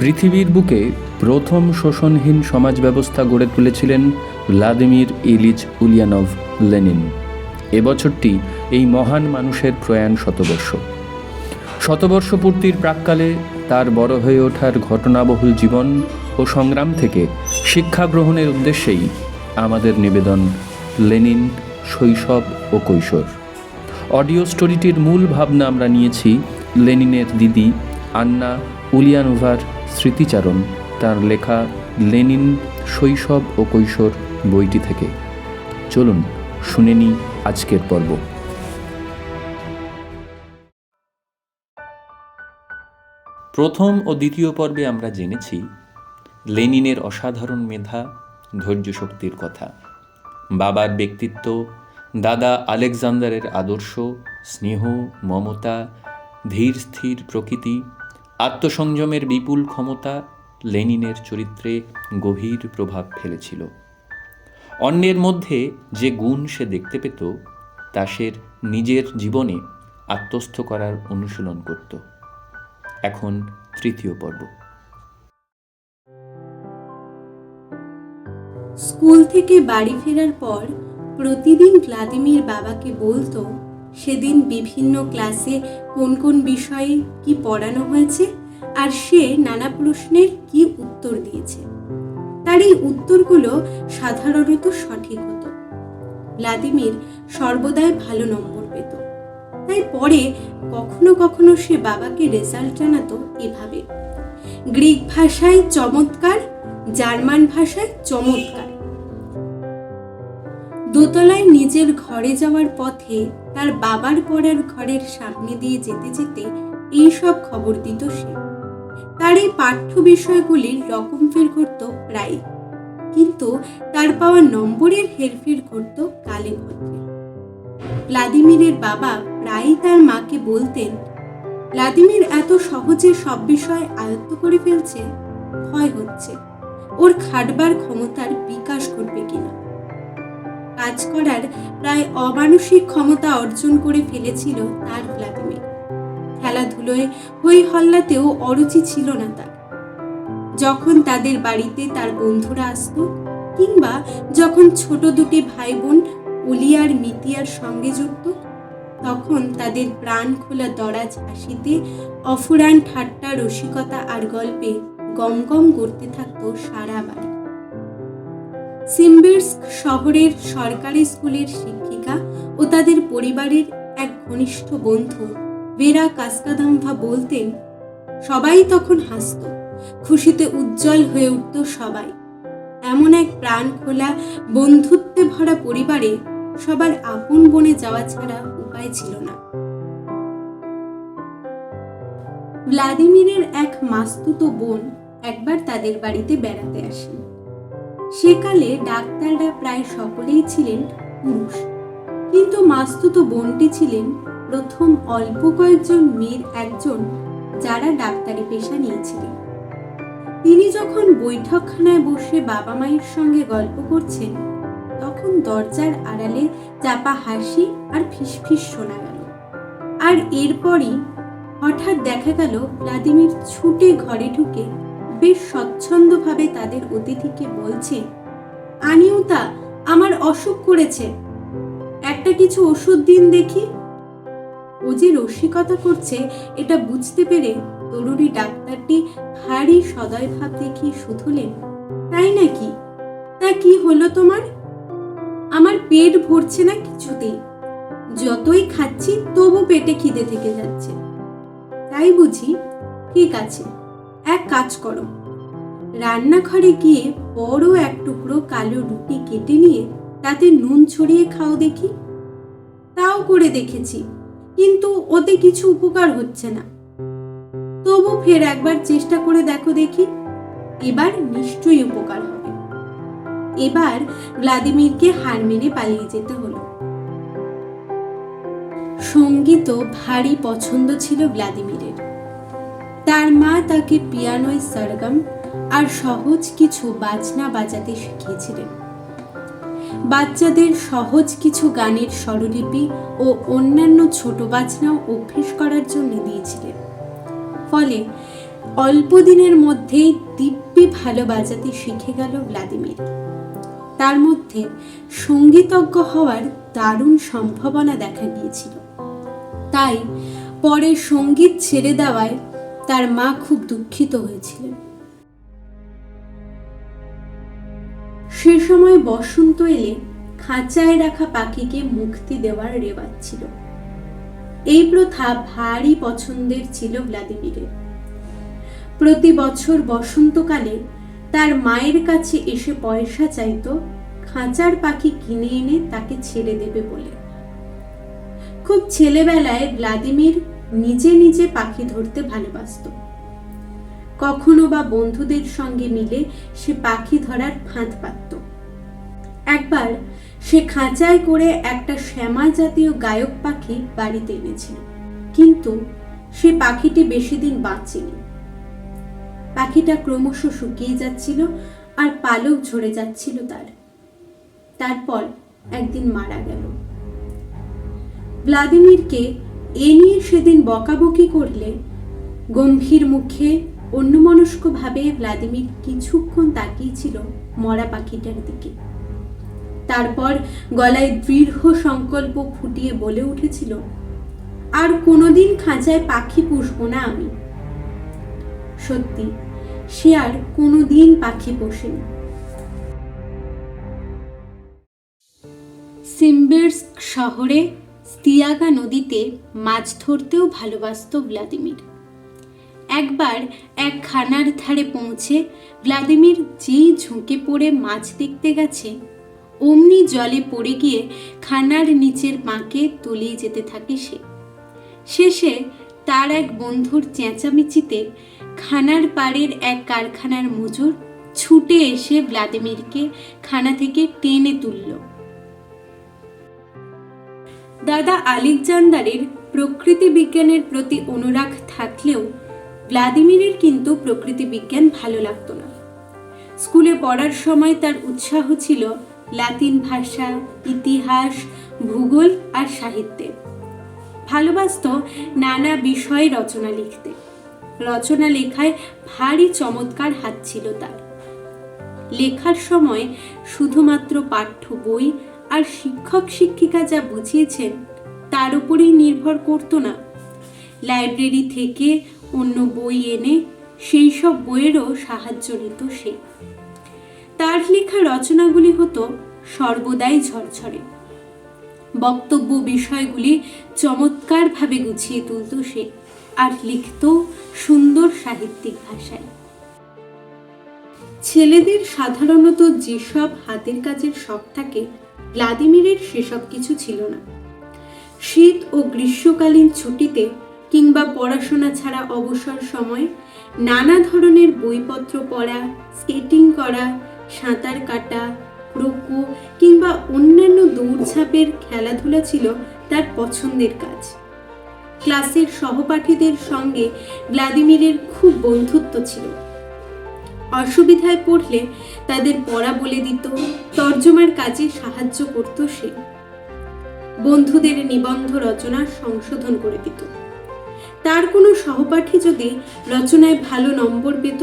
পৃথিবীর বুকে প্রথম শোষণহীন সমাজ ব্যবস্থা গড়ে তুলেছিলেন ভ্লাদিমির ইলিচ উলিয়ানভ লেনিন। এবছরটি এই মহান মানুষের প্রয়াণ শতবর্ষ। শতবর্ষ পূর্তির প্রাককালে তার বড় হয়ে ওঠার ঘটনাবহুল জীবন ও সংগ্রাম থেকে শিক্ষা গ্রহণের উদ্দেশ্যেই আমাদের নিবেদন লেনিন, শৈশব ও কৈশোর। অডিও স্টোরিটির মূল ভাবনা আমরা নিয়েছি লেনিনের দিদি আন্না উলিয়ানোভার স্মৃতিচারণ তার লেখা লেনিন শৈশব ও কৈশোর বইটি থেকে। চলুন শুনে নিই আজকের পর্ব। প্রথম ও দ্বিতীয় পর্বে আমরা জেনেছি লেনিনের অসাধারণ মেধা, ধৈর্য শক্তির কথা। বাবার ব্যক্তিত্ব, দাদা আলেকজান্ডারের আদর্শ, স্নেহ, মমতা, ধীর, স্থির প্রকৃতি আত্মসংযমের বিপুল ক্ষমতা লেনিনের চরিত্রে গভীর প্রভাব ফেলেছিল। অন্যের মধ্যে যে গুণ সে দেখতে পেত, তা নিজের জীবনে আত্মস্থ করার অনুশীলন করত। এখন তৃতীয় পর্ব। স্কুল থেকে বাড়ি ফেরার পর প্রতিদিন ভ্লাদিমির বাবাকে বলতো সেদিন বিভিন্ন ক্লাসে কোন কোন বিষয়ে কি পড়ানো হয়েছে আর সে নানা প্রশ্নের কি উত্তর দিয়েছে। তার এই উত্তরগুলো সাধারণত সঠিক হতো। ভ্লাদিমির সর্বদাই ভালো নম্বর পেত। তাই পরে কখনো কখনো সে বাবাকে রেজাল্ট জানাতো এভাবে। গ্রিক ভাষায় চমৎকার, জার্মান ভাষায় চমৎকার। দোতলায় নিজের ঘরে যাওয়ার পথে তার বাবার পড়ার ঘরের সামনে দিয়ে যেতে যেতে এই সব খবর দিত সে। তার এই পাঠ্য বিষয়গুলির রকম ফের করত প্রায় কিন্তু তার পাওয়া নম্বরের হেরফের করত কালে ভদ্রে ভ্লাদিমিরের বাবা প্রায়ই তার মাকে বলতেন, ভ্লাদিমির এত সহজে সব বিষয় আয়ত্ত করে ফেলছে, ভয় হচ্ছে। ওর খাটবার ক্ষমতার বিকাশ ঘটবে কিনা? কাজ করার প্রায় অমানসিক ক্ষমতা অর্জন করে ফেলেছিল তার ভ্লাদিমির। খেলাধুলোয় হই হল্লাতেও অরুচি ছিল না তার। যখন তাদের বাড়িতে তার বন্ধুরা আসতো কিংবা যখন ছোট দুটি ভাই বোন অলিয়ার মিতিয়ার সঙ্গে যুক্ত, তখন তাদের প্রাণ খোলা দরাজ হাসিতে অফুরান ঠাট্টা রসিকতা আর গল্পে গম গম করতে থাকতো সারা বাড়ি। সিম্বির্স্ক শহরের সরকারি স্কুলের শিক্ষিকা ও তাদের পরিবারের এক ঘনিষ্ঠ বন্ধু ভেরা কাস্কাদাম্ভা বলতেন, সবাই তখন হাসত, খুশিতে উজ্জ্বল হয়ে উঠত সবাই। এমন এক প্রাণ খোলা বন্ধুত্বে ভরা পরিবারে সবার আপন বনে যাওয়া ছাড়া উপায় ছিল না। ভ্লাদিমিরের এক মাস্তুত বোন একবার তাদের বাড়িতে বেড়াতে আসেন। সেকালে ডাক্তাররা প্রায় সকলেই ছিলেন পুরুষ। কিন্তু মাস্তুত বোনটি ছিলেন প্রথম অল্প কয়েকজন মেয়ের একজন যারা ডাক্তারি পেশা নিয়েছিলেন। তিনি যখন বৈঠকখানায় বসে বাবা মায়ের সঙ্গে গল্প করছেন, তখন দরজার আড়ালে চাপা হাসি আর ফিসফিস শোনা গেল। আর এরপরই হঠাৎ দেখা গেল, ভ্লাদিমির ছুটে ঘরে ঢুকে বেশ স্বচ্ছন্দভাবে তাদের অতিথিকে বলছে আনিউতা আমার অসুখ করেছে। একটা কিছু ওষুধ দিন দেখি। ও যে রসিকতা করছে, এটা বুঝতে পেরে তরুণী ডাক্তারটি ভারী সদয় ভাব দেখিয়ে শুধলেন, তাই নাকি? তা কি হলো তোমার? আমার পেট ভরছে না কিছুতেই। যতই খাচ্ছি তবু পেটে খিদে থেকে যাচ্ছে। তাই বুঝি? ঠিক আছে। এক কাজ করো। রান্নাঘরে গিয়ে বড় এক টুকরো কালো রুটি কেটে নিয়ে তাতে নুন ছড়িয়ে খাও দেখি। তাও করে দেখেছি, কিন্তু ওতে কিছু উপকার হচ্ছে না। তবু ফের একবার চেষ্টা করে দেখো দেখি, এবার নিশ্চয়ই উপকার হবে। এবার ভ্লাদিমিরকে হার মেনে পালিয়ে যেতে হলো। সংগীত ভারী পছন্দ ছিল ভ্লাদিমিরের। তার মা তাকে পিয়ানোয় সরগম আর সহজ কিছু বাজনা বাজাতে শিখিয়েছিলেন। বাচ্চাদের সহজ কিছু গানের স্বরলিপি ও অন্যান্য ছোট বাজনাও অভ্যেস করার জন্য দিয়েছিলেন। ফলে অল্প দিনের মধ্যেই দিব্যি ভালো বাজাতে শিখে গেল ভ্লাদিমির। তার মধ্যে সঙ্গীতজ্ঞ হওয়ার দারুণ সম্ভাবনা দেখা গিয়েছিল তাই পরে সংগীত ছেড়ে দেওয়ায় তার মা খুব দুঃখিত হয়েছিলেন। সে সময় বসন্ত এলে খাঁচায় রাখা পাখিকে মুক্তি দেওয়ার রেওয়াজ ছিল। এই প্রথা ভারী পছন্দের ছিল ভ্লাদিমিরের। প্রতি বছর বসন্তকালে তার মায়ের কাছে এসে পয়সা চাইতো, খাঁচার পাখি কিনে এনে তাকে ছেড়ে দেবে বলে। খুব ছেলেবেলায় ভ্লাদিমির নিজে নিজে পাখি ধরতে ভালোবাসত। কখনো বা বন্ধুদের সঙ্গে মিলে সে পাখি ধরার ফাঁদ পাতত। একবার সে খাঁচায় করে একটা শ্যামা জাতীয় গায়ক পাখি বাড়িতে এনেছিল, কিন্তু সে পাখিটি বেশি দিন বাঁচেনি। পাখিটা ক্রমশ শুকিয়ে যাচ্ছিল আর পালক ঝরে যাচ্ছিল তার। তারপর একদিন মারা গেল। ভ্লাদিমিরকে এ নিয়ে সেদিন বকাবকি করলে গম্ভীর মুখে অন্যমনস্কভাবে ভ্লাদিমির কিছুক্ষণ তাকিয়েছিল মরা পাখিটার দিকে। তারপর গলায় দৃঢ় সংকল্প ফুটিয়ে বলে উঠেছিল, আর কোনোদিন খাঁচায় পাখি পুষবো না আমি। সত্যি, সে আর কোনোদিন পাখি পোষেনি। সিম্বির্স্ক শহরে স্তিয়াগা নদীতে মাছ ধরতেও ভালোবাসত ভ্লাদিমির। একবার এক খানার ধারে পৌঁছে ভ্লাদিমির যেই ঝুঁকে পড়ে মাছ দেখতে গেছে, অমনি জলে পড়ে গিয়ে খানার নিচের বাঁকে তলিয়ে যেতে থাকে সে। শেষে তার এক বন্ধুর চেঁচামেচিতে খানার পাড়ের এক কারখানার মজুর ছুটে এসে ভ্লাদিমিরকে খানা থেকে টেনে তুলল। দাদা আলেকজান্ডারের প্রকৃতি বিজ্ঞানের প্রতি অনুরাগ থাকলেও ভ্লাদিমিরের কিন্তু প্রকৃতি বিজ্ঞান ভালো লাগতো না। স্কুলে পড়ার সময় তার উৎসাহ ছিল লাতিন ভাষা, ইতিহাস, ভূগোল আর সাহিত্যে ভালোবাসত নানা বিষয়ে রচনা লিখতে। রচনা লেখায় ভারী চমৎকার হাত ছিল তার। লেখার সময় শুধুমাত্র পাঠ্য বই আর শিক্ষক শিক্ষিকা যা বুঝিয়েছেন, তার উপরেই নির্ভর করতো না। লাইব্রেরি থেকে অন্য বই এনে সেই সব বইয়েরও সাহায্য নিত সে। তার লেখা রচনাগুলি হতো সর্বদাই ঝরঝরে। বক্তব্য বিষয়গুলি চমৎকারভাবে গুছিয়ে তুলত সে আর লিখত সুন্দর সাহিত্যিক ভাষায়। ছেলেদের সাধারণত যেসব হাতের কাজের শখ থাকে ভ্লাদিমিরের সেসব কিছু ছিল না। শীত ও গ্রীষ্মকালীন ছুটিতে কিংবা পড়াশোনা ছাড়া অবসর সময় নানা ধরনের বইপত্র পড়া, স্কেটিং করা, সাঁতার কাটা ক্রোকো কিংবা অন্যান্য দৌড়ঝাঁপের খেলাধুলা ছিল তার পছন্দের কাজ। ক্লাসের সহপাঠীদের সঙ্গে ভ্লাদিমিরের খুব বন্ধুত্ব ছিল। অসুবিধায় পড়লে তাদের পড়া বলে দিত, তর্জমার কাজে সাহায্য করত সে। বন্ধুদের নিবন্ধ রচনা সংশোধন করে দিত। তার কোনো সহপাঠী যদি রচনায় ভালো নম্বর পেত,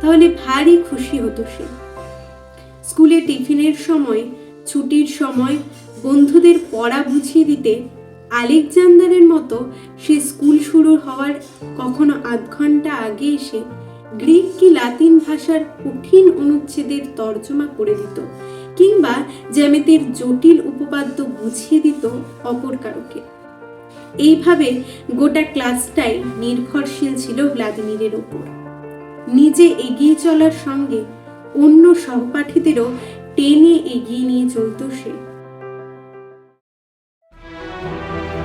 তাহলে ভারী খুশি হতো সে। স্কুলে টিফিনের সময়, ছুটির সময় বন্ধুদের পড়া বুঝিয়ে দিতে আলেকজান্ডারের মতো সে স্কুল শুরু হওয়ার কখনো আধ ঘণ্টা আগে এসে গ্রিক কি লাতিন ভাষার কঠিন অনুচ্ছেদের তর্জমা করে দিত, কিংবা জ্যামিতির জটিল উপপাদ্য বুঝিয়ে দিত অপর কারোকে? এইভাবে গোটা ক্লাসটাই নির্ভরশীল ছিল ভ্লাদিমিরের ওপর নিজে এগিয়ে চলার সঙ্গে অন্য সহপাঠীদেরও টেনে এগিয়ে নিয়ে চলত সে।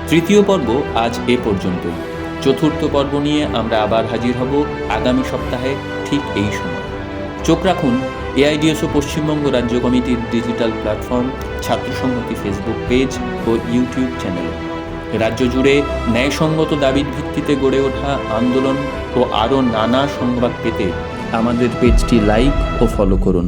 তৃতীয় পর্ব আজ এ পর্যন্তই। চতুর্থ পর্ব নিয়ে আমরা আবার হাজির হব আগামী সপ্তাহে ঠিক এই সময়। চোখ রাখুন এআইডিএসও পশ্চিমবঙ্গ রাজ্য কমিটির ডিজিটাল প্ল্যাটফর্ম, ছাত্র সংহতি ফেসবুক পেজ ও ইউটিউব চ্যানেল। রাজ্য জুড়ে ন্যায়সঙ্গত দাবির ভিত্তিতে গড়ে ওঠা আন্দোলন ও আরও নানা সংবাদ পেতে আমাদের পেজটি লাইক ও ফলো করুন।